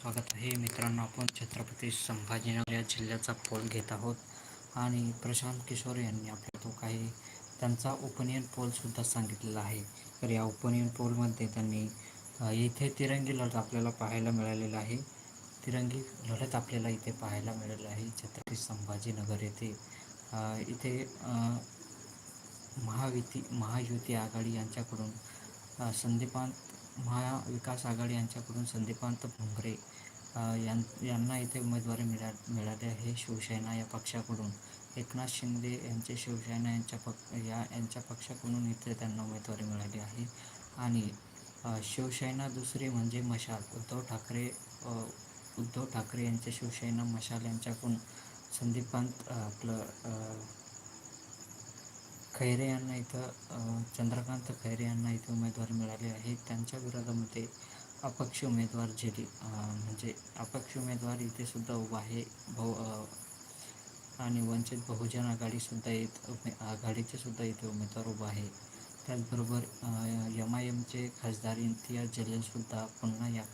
स्वागत आहे. मित्रांनो आपण छत्रपती संभाजीनगर या जिल्ह्याचा पोल घेत आहोत. आणि प्रशांत किशोर यांनी आपल्या तो काही त्यांचा ओपनियन पोलसुद्धा सांगितलेला आहे. तर या ओपनियन पोलमध्ये त्यांनी इथे तिरंगी लढत आपल्याला पाहायला मिळालेलं आहे. तिरंगी लढत आपल्याला इथे पाहायला मिळालेलं आहे छत्रपती संभाजीनगर येथे. इथे महाविती महायुती आघाडी यांच्याकडून संदीपांत महाविकास आघाडी यांच्याकडून संदीपांत भुंगरे यांना इथे उमेदवारी मिळा मिळाली आहे शिवसेना या पक्षाकडून. एकनाथ शिंदे यांचे शिवसेना यांच्या पक या यांच्या पक्षाकडून इथे त्यांना उमेदवारी मिळाली आहे. आणि शिवसेना दुसरी म्हणजे मशाल. उद्धव ठाकरे उद्धव ठाकरे यांचे शिवसेना मशाल यांच्याकडून संदीपांत आपलं खैरे यांना इथं चंद्रकांत खैरे यांना इथे उमेदवारी मिळाली आहे. त्यांच्या विरोधामध्ये अपक्ष उमेदवार झेली म्हणजे अपक्ष उमेदवार इथे सुद्धा उभा आहे. भाऊ आणि वंचित बहुजन आघाडीसुद्धा येत उमे आघाडीचे सुद्धा इथे उमेदवार उभा आहे. त्याचबरोबर एम आय एमचे खासदार इम्तियाज जलीलसुद्धा पुन्हा या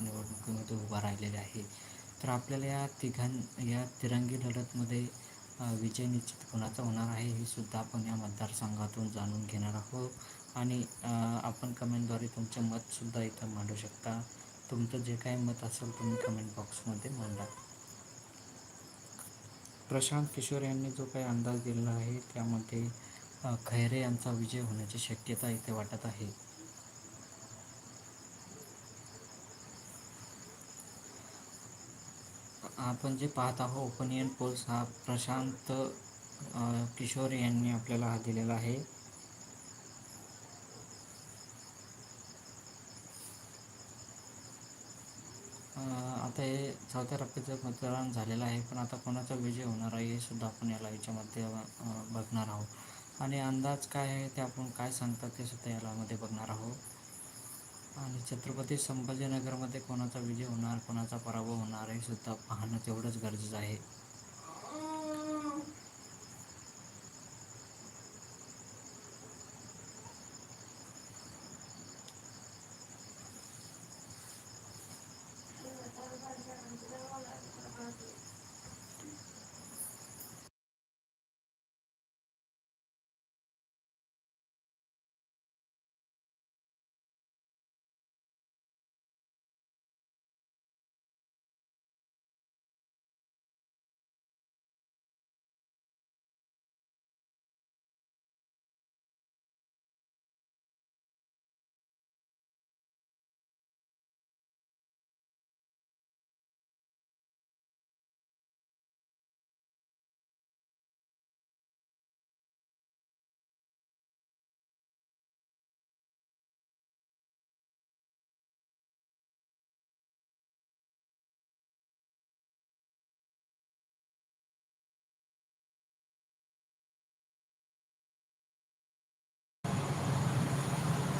निवडणुकीमध्ये उभा राहिलेले आहे. तर आपल्याला या तिघां या तिरंगी लढतमध्ये विजय निश्चित कोणाचा होणार आहे हे सुद्धा आपण या मतदारसंघातून जाणून घेणार आहोत. आणि आपण कमेंटद्वारे तुमचं मतसुद्धा इथं मांडू शकता. तुमचं जे काही मत असेल तुम्ही कमेंट बॉक्समध्ये मांडा. प्रशांत किशोर यांनी जो काही अंदाज दिलेला आहे त्यामध्ये खैरे यांचा विजय होण्याची शक्यता इथे वाटत आहे. आपण जे पाहत आहोत ओपिनियन पोल्स हा प्रशांत किशोर यांनी आपल्याला हा दिलेला आहे. आता हे चौथ्या टप्प्याचं मतदान झालेलं आहे. पण आता कोणाचा विजय होणार आहे हे सुद्धा आपण याला याच्यामध्ये बघणार आहोत. आणि अंदाज काय आहे ते आपण काय सांगतात ते सुद्धा यालामध्ये बघणार आहोत. आणि छत्रपती संभाजीनगरमध्ये कोणाचा विजय होणार कोणाचा पराभव होणार हे सुद्धा पाहणं तेवढंच गरजेचं आहे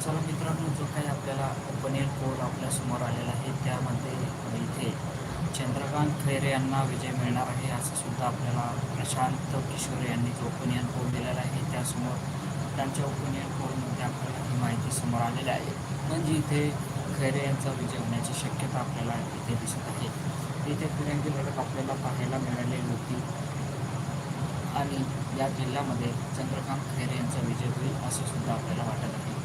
चला मित्रांनो जो काही आपल्याला ओपिनियन कोड आपल्यासमोर आलेला आहे त्यामध्ये इथे चंद्रकांत खैरे यांना विजय मिळणार आहे असं सुद्धा आपल्याला प्रशांत किशोर यांनी जो ओपनियन पोल दिलेला आहे त्यासमोर त्यांच्या ओपनियन कोडमध्ये आपल्याला ही माहिती समोर आलेली आहे. म्हणजे इथे खैरे यांचा विजय होण्याची शक्यता आपल्याला इथे दिसत आहे. इथे तिरंगी लढत आपल्याला पाहायला मिळालेली होती. आणि या जिल्ह्यामध्ये चंद्रकांत खैरे यांचा विजय होईल असं सुद्धा आपल्याला वाटत आहे.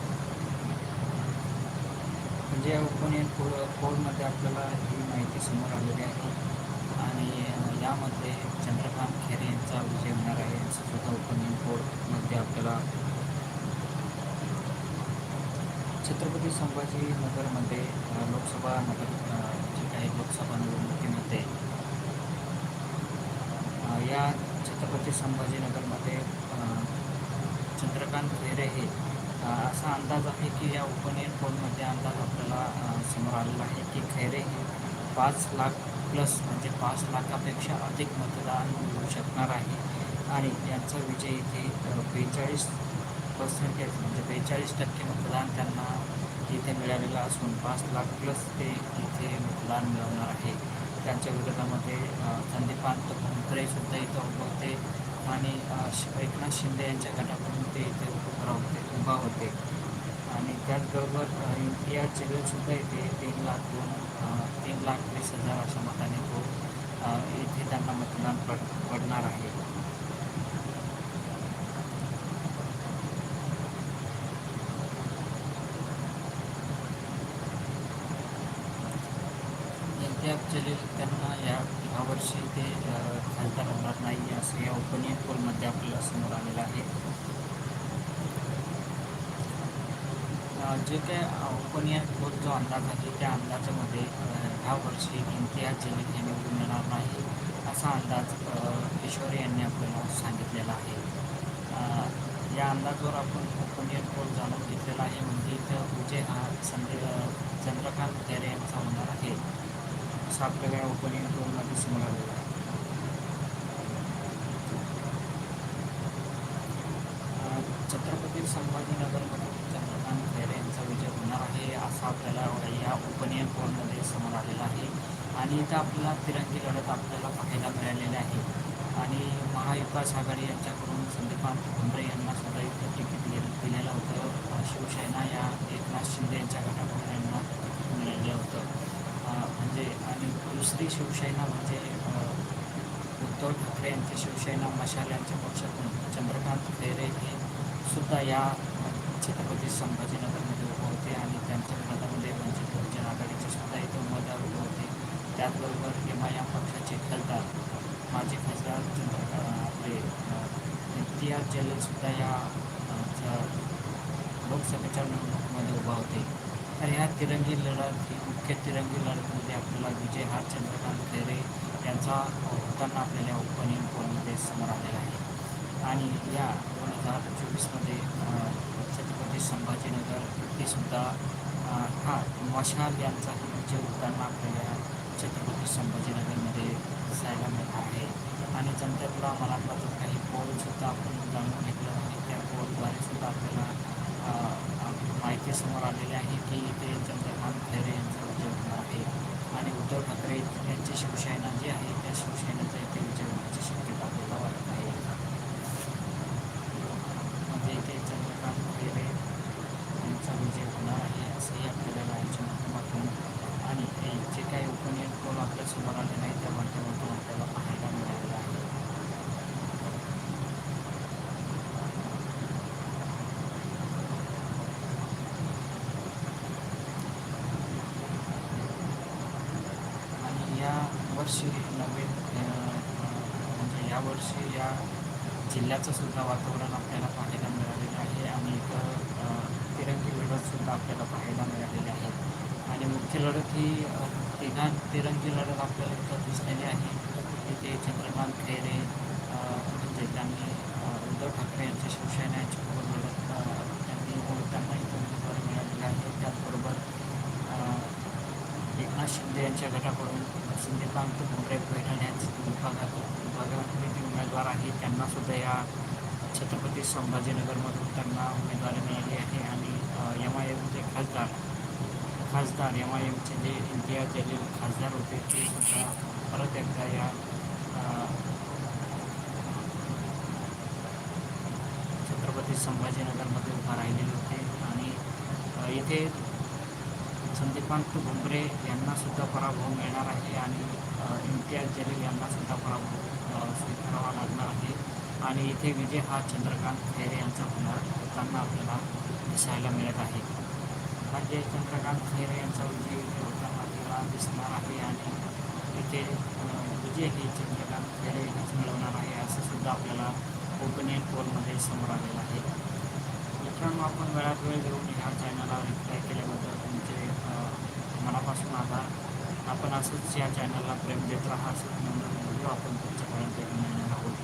म्हणजे या ओपिनियन पोल पोलमध्ये आपल्याला ही माहिती समोर आलेली आहे. आणि यामध्ये चंद्रकांत खेरे यांचा विजय होणार आहे. स्वतः सुद्धा ओपिनियन आपल्याला छत्रपती संभाजीनगरमध्ये अ, लोकसभा नगर जे काही लोकसभा निवडणुकीमध्ये या छत्रपती संभाजीनगरमध्ये चंद्रकांत खेरे हे असा अंदाज आहे की या ओपिनियन फोनमध्ये अंदाज आपल्याला समोर आलेला आहे की खैरे हे पाच लाख प्लस म्हणजे पाच लाखापेक्षा अधिक मतदान मिळू शकणार आहे. आणि यांचा विजय इथे बेचाळीस पर्सेंटेज म्हणजे बेचाळीस टक्के मतदान त्यांना इथे मिळालेलं असून पाच लाख प्लस ते इथे मतदान मिळवणार आहे. त्यांच्या विरोधामध्ये संदीपांत भुमरेसुद्धा इथं उभं होते. आणि एकनाथ शिंदे यांच्या गटाकडून ते इथे उभा होते उभा होते. आणि त्याचबरोबर इम्तियाज जलीलसुद्धा येते तीन लाख दोन तीन लाख वीस हजार अशा मताने तो येथे त्यांना मतदान पड पडणार आहे. इम्तियाज जलील त्यांना या यावर्षी ते खासदार होणार नाही असं या ओपनियन पोलमध्ये आपल्याला समोर आलेलं आहे. जे काय ओपिनियन पोल जो अंदाज आहे त्या अंदाजामध्ये ह्या वर्षी इम्तियाज जलील हे निवडून येणार नाही असा अंदाज किशोरी यांनी आपल्याला सांगितलेला आहे. या अंदाजावर आपण ओपिनियन पोल जाणून घेतलेला आहे म्हणजे इथं विजय हा संदे चंद्रकांत खैरे यांचा होणार आहे. असं आपल्याला या ओपिनियन पोलमध्ये समोर आहे छत्रपती संभाजीनगरमध्ये चंद्रकांत खैरे यांचा विजय होणार आहे असं आपल्याला या ओपिनियन पोलमध्ये समोर आलेलं आहे आणि इथं आपल्याला तिरंगी लढत आपल्याला पाहायला मिळालेली आहे. आणि महाविकास आघाडी यांच्याकडून संदीपान भुमरे यांना सुद्धा इथं तिकीट दिलेलं होतं. शिवसेना या एकनाथ शिंदे यांच्या गटाकडून यांना मिळालेलं होतं. म्हणजे आणि दुसरी शिवसेना म्हणजे उद्धव ठाकरे यांची शिवसेना मशाल यांच्या पक्षातून चंद्रकांत खैरे हे सुद्धा या छत्रपती संभाजीनगरमध्ये उभं होते आणि त्यांच्या विरोधामध्ये वंचित बहुजन आघाडीचे सुद्धा इथे उमेदवार उभे होते त्याचबरोबर एम या पक्षाचे खासदार माजी खासदार चंद्रकांत आपले इम्तियाज जलीलसुद्धा या लोकसभेच्या निवडणुकीमध्ये उभा होते. तर ह्या तिरंगी लढत ही मुख्य तिरंगी लढतमध्ये आपल्याला विजय हा चंद्रकांत खैरे यांचा होताना आपल्याला ओपनिंग पोलमध्ये समोर आलेला आहे. आणि या दोन हजार चोवीसमध्ये छत्रपती संभाजीनगर हे सुद्धा हा मशाल यांचा विजय होताना आपल्याला संभाजीनगरमध्ये जायला मिळत आहे. आणि जनतेतला मनातला जो काही पोलसुद्धा आपण जाणून घेतलं आहे त्या पोलद्वारे सुद्धा आपल्याला माहिती समोर आलेली आहे की इथे चंद्रकांत खैरे यांचा विजय होणार आहे आणि उद्धव ठाकरे यांची शिवसेना जी आहे त्या शिवसेनेचा इथे विजय होण्याची शक्यता आपल्याला वाटत आहे म्हणजे इथे चंद्रकांत खैरे यांचा विजय होणार आहे असंही आपल्याला याच्या माध्यमातून आणि जे काही ओपिनियन पोल आपल्यासमोर आले नाही त्या माध्यमातून आपल्याला पाहायला मिळालेलं आहे आणि या वर्षी नवीन म्हणजे यावर्षी या जिल्ह्याचं सुद्धा वातावरण आपल्याला पाहायला मिळालेलं आहे आणि इथं तिरंगी लढतसुद्धा आपल्याला पाहायला मिळालेली आहे. आणि मुख्य लढत ही तिघा तिरंगी लढत आपल्याला इथं दिसलेली आहे. इथे चंद्रकांत खैरे म्हणजे त्यांनी उद्धव ठाकरे यांच्या शिवसेनेची लढत त्यांनी त्यांना इथं मिळालेली आहे. त्याचबरोबर एकनाथ शिंदे यांच्या गटाकडून संदीपांत भुमरे पैठण यांचे विभागात विभागातले जे उमेदवार आहे. त्यांनासुद्धा या छत्रपती संभाजीनगरमधून त्यांना उमेदवारी मिळाली आहे आणि एम आय एमचे खासदार खासदार एम आय एमचे जे इम्तियाज जलील खासदार होते ते सुद्धा परत एकदा या छत्रपती संभाजीनगरमध्ये उभा राहिलेले होते. आणि इथे संदीपांत भुमरे यांनासुद्धा पराभव मिळणार आहे आणि इम्तियाज जलील यांनासुद्धा पराभव स्वीकारावा लागणार आहे. आणि इथे विजय हा चंद्रकांत खैरे यांचा होणार. होताना आपल्याला दिसायला मिळत आहे. जे चंद्रकांत खैरे यांचा विजय इथे होताना आपल्याला दिसणार आहे. आणि इथे विजय हे चंद्रकांत खैरे हेच मिळवणार आहे असं सुद्धा आपल्याला ओपनिंग पोलमध्ये समोर आलेलं आहे. मित्रांनो आपण वेळात वेळ देऊन ह्या चॅनलला रिप्लाय केल्याबद्दल तुमचे मनापासून आभार. आपण असंच या चॅनलला प्रेम देत राहा असं म्हणून आपण तुमच्या घेऊन आहोत.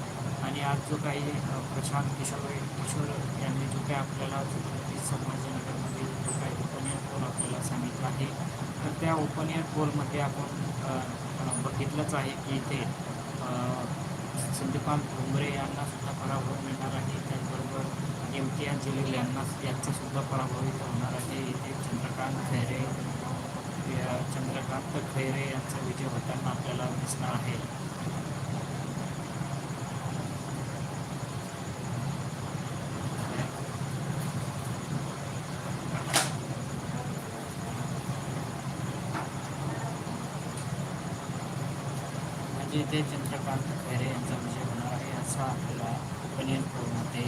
आणि आज जो काही प्रशांत किशोर किशोर यांनी जो काही आपल्याला छत्रपती संभाजीनगरमध्ये जो काही ओपन एअर पोल आपल्याला सांगितला आहे तर त्या ओपन एअर पोलमध्ये आपण बघितलंच आहे की इथे संदीपान भुमरे यांना सुद्धा पराभव मिळणार आहे. त्याचबरोबर इम्तियाज जलील यांना यांचासुद्धा पराभव इथं होणार आहे. इथे चंद्रकांत खैरे चंद्रकांत खैरे यांचा विजय होताना आपल्याला दिसणार आहे. जे ते चंद्रकांत खैरे यांचा विजय होणार आहे असा आपल्याला ओपिनियन पोलमध्ये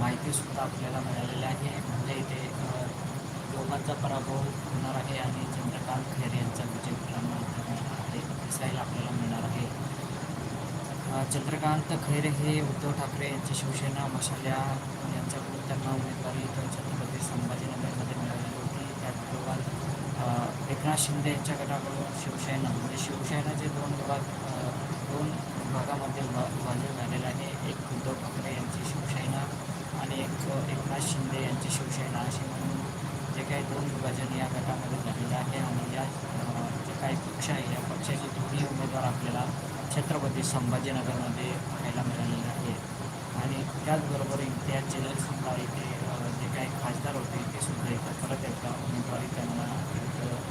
माहितीसुद्धा आपल्याला मिळालेली आहे. म्हणजे इथे दोघांचा पराभव होणार आहे आणि चंद्रकांत खैरे यांचा विजय मिळणार आहे दिसायला आपल्याला मिळणार आहे. चंद्रकांत खैरे हे उद्धव ठाकरे यांची शिवसेना मशाल्या यांच्याकडून त्यांना उमेदवारी तर छत्रपती संभाजीनगरमध्ये मिळालेली होती. त्याचबरोबर एकनाथ शिंदे यांच्या गटाकडून शिवसेना म्हणजे शिवसेनाचे दोन विभाग दोन विभागामध्ये विभाजन झालेलं आहे. एक उद्धव ठाकरे यांची शिवसेना आणि एक एकनाथ शिंदे यांची शिवसेना अशी म्हणून जे काही दोन विभाजन या गटामध्ये झालेलं आहे आणि या जे काही पक्ष आहे या पक्षाचे दोन्ही उमेदवार आपल्याला छत्रपती संभाजीनगरमध्ये पाहायला मिळालेले आहे आणि त्याचबरोबर इम्तियाज जलील सुद्धा इथे जे काही खासदार होते ते सुद्धा एकत्र परत उमेदवारी त्यांना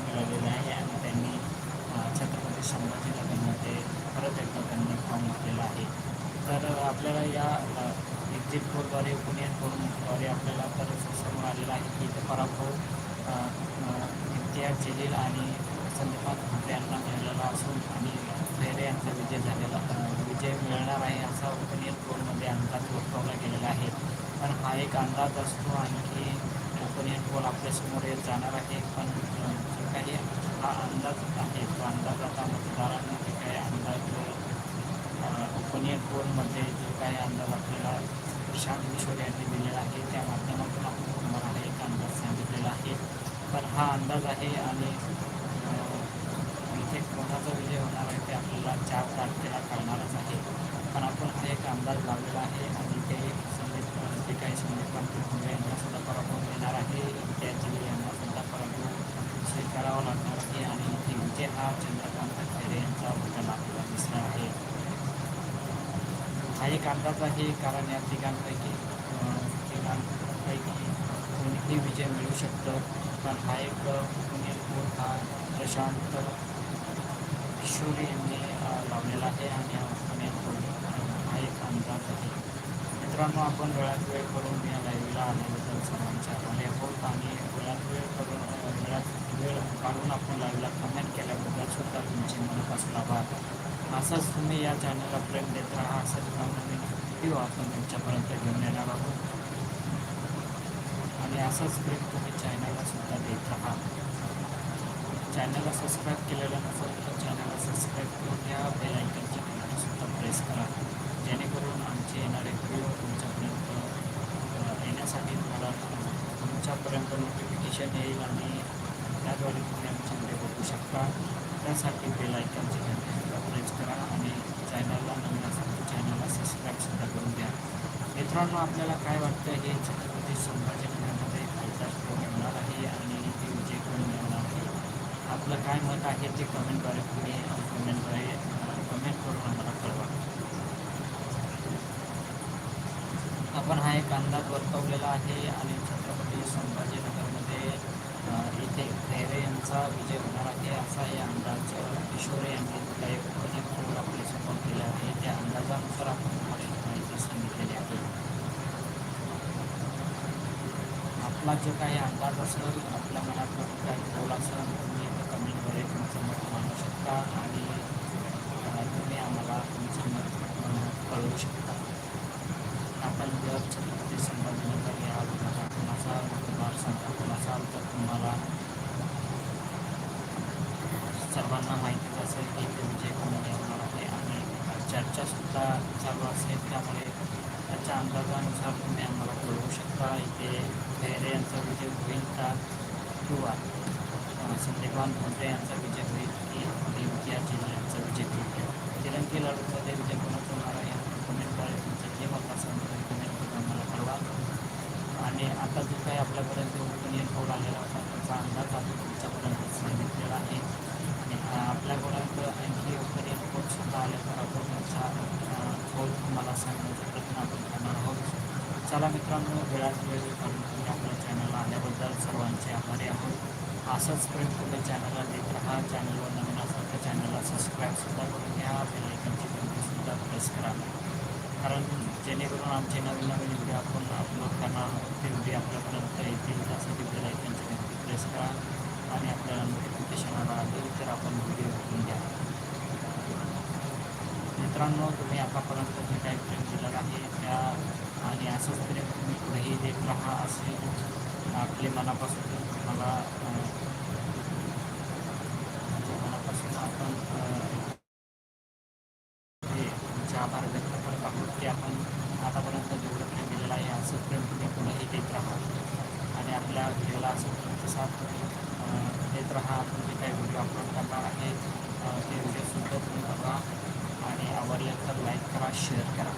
मिळालेली आहे आणि त्यांनी संभाजी संभाजीनगरमध्ये परत एकदा त्यांनी फॉर्म भरलेला आहे. तर आपल्याला या एक्झिट पोलद्वारे पुणे पोलद्वारे आपल्याला परत समोर आलेलं आहे की इथं पराभव इम्तियाज जलील आणि संदीपात ठाकरे यांना मिळालेला असून आणि खैरे यांचा विजय झालेला विजय मिळणार आहे असा ओपिनियन पोलमध्ये अंदाज वर्तवला गेलेला आहे. पण हा एक अंदाज असतो आणखी ओपनियन पोल आपल्यासमोर येत जाणार आहे. पण काही हा अंदाज आहे तो अंदाज आता मतदारांना जे काही अंदाज जुनियर पोलमध्ये जो काही अंदाज आपल्याला प्रशांत किशोर यांनी दिलेला आहे त्या माध्यमातून आपण तुम्हाला एक अंदाज सांगितलेला आहे. पण हा अंदाज आहे आणि इथे कोणाचा विजय होणार आहे ते आपल्याला चार तारखेला कळणारच आहे. पण आपण हा एक अंदाज लावलेला आहे आणि ते संदीप जे काही संदीपांत फुले यांनासुद्धा पराभव मिळणार आहे. त्याची यांना पराभव स्वीकारावा लागणार आहे आणि इथे विजय हा चंद्र खैरे यांचा होताना आपल्याला दिसणार आहे हा एक अंदाज आहे कारण या तिघांपैकी तिघांपैकी कोणीही विजय मिळू शकतं. पण हा एक पुणे हा प्रशांत किशोरी यांनी लावलेला आहे आणि पुणे हा एक अंदाज आहे. मित्रांनो आपण वेळात वेळ करून या लाईव्हला आल्याबद्दल सर्वांच्या. आभारी आहोत आणि वेळात वेळ करून वेळात वेळ काढून आपण लाईव्हला कमेंट केल्याबद्दल सुद्धा तुमचे मनापासून आभार. असाच तुम्ही या चॅनलला प्रेम देत राहा असंच नवीन व्हिडिओ आपण तुमच्यापर्यंत घेऊन येणार आहोत. आणि असाच प्रेम तुम्ही चॅनलला सुद्धा देत राहा. चॅनलला सबस्क्राईब केलेलं नसेल तर चॅनलला सबस्क्राईब करून घ्या. बेल आयकनची सुद्धा प्रेस करा. जेणेकरून आमचे येणारे व्हिडिओ तुमच्यापर्यंत येण्यासाठी तुम्हाला तुमच्यापर्यंत नोटिफिकेशन येईल आणि त्याद्वारे तुम्ही आमचे व्हिडिओ बघू शकता. त्यासाठी बेल आयकनची सुद्धा प्रेस करा. आणि चॅनलला नवीन असेल तर चॅनलला सबस्क्राईबसुद्धा करून द्या. मित्रांनो आपल्याला काय वाटतं हे छत्रपती संभाजीनगरमध्ये खासदार कोण मिळणार आहे आणि ते विजय कोण मिळणार आहे? आपलं काय मत आहे ते कमेंटद्वारे तुम्ही कमेंटद्वारे कमेंट करून आम्हाला कळवा. आपण हा एक अंदाज वर्तवलेला आहे आणि छत्रपती संभाजी यांचा विजय होणार आहे असा या अंदाज किशोर यांनी काही अनेक पूर आपल्यासमोर केला आहे. त्या अंदाजानुसार आपण तुम्हाला माहिती सांगितलेली आहे. आपला जे काही अंदाज असेल आपल्या मनात काही बोल असेल तुम्ही कमेंटद्वारे तुमचं मत मांडू शकता. आणि तुम्ही आम्हाला तुमचं मत कळवू शकता आपण जर छत्रपती संभाजीनगर या विभागात कुणाचा मतदारसंघ असाल तर तुम्हाला सर्वांना माहितीच असेल की ते विजय कोण होणार आहे आणि चर्चासुद्धा चालू असेल त्यामुळे त्याच्या अंदाजानुसार तुम्ही आम्हाला कळवू शकता. इथे खैरे यांचा विजय होईल का? किंवा संदीपान भोंडे यांचा विजय होईल की इम्तियाज यांचा विजय होईल तिरंगी लढतमध्ये विजय कोणाचा होणार आहे कमेंटद्वारे तुमचं जे मत असेल ते कमेंट करून आम्हाला कळवा आणि आता जो काही आपल्यापर्यंत ओपिनियन पोल आलेला होता त्याचा अंदाज आपण तुमच्यापर्यंत सांगितलेला आहे आणि आपल्यापर्यंत आणखी ओपिनियन पोल सुद्धा आले तर आपण त्याचा पोल तुम्हाला सांगण्याचा प्रयत्न आपण करणार आहोत चला मित्रांनो वेळात वेळ काढून तुम्ही आपल्या चॅनलला आल्याबद्दल सर्वांचे आभारी आहोत. असंच प्रेम तुम्ही चॅनलला देत राहा चॅनलवर नवीन असाल तर चॅनलला सबस्क्राईबसुद्धा करून घ्या. बेलायकनची घंटीसुद्धा प्रेस करा. कारण जेणेकरून आमचे नवीन नवीन व्हिडिओ आपण अपलोड करणार आहोत ते व्हिडिओ आपल्यापर्यंत येतील. त्यासाठी बेलायकनची घंटी प्रेस करा. आणि आपल्याला नोटिफिकेशन आला आले तर आपण व्हिडिओ बघून घ्या. मित्रांनो तुम्ही आतापर्यंत जे काही प्रेम दिलेलं आहे त्या आणि असंच तरी तुम्ही पुढेही देत राहा असे आपले मनापासून मला मनापासून आपण अं, तुमचे आभार व्यक्त करत आहोत की आपण आतापर्यंत जेवढं प्रेम दिलेलं आहे असं प्रेम तुम्ही पुढेही देत राहा. आणि आपल्या व्हिडिओला असं प्रतिसाद अं, देत राहा. आपण जे काही व्हिडिओ अपलोड करणार आहे ते व्हिडिओसुद्धा तुम्ही बघा. आणि आवडले तर लाईक करा शेअर करा.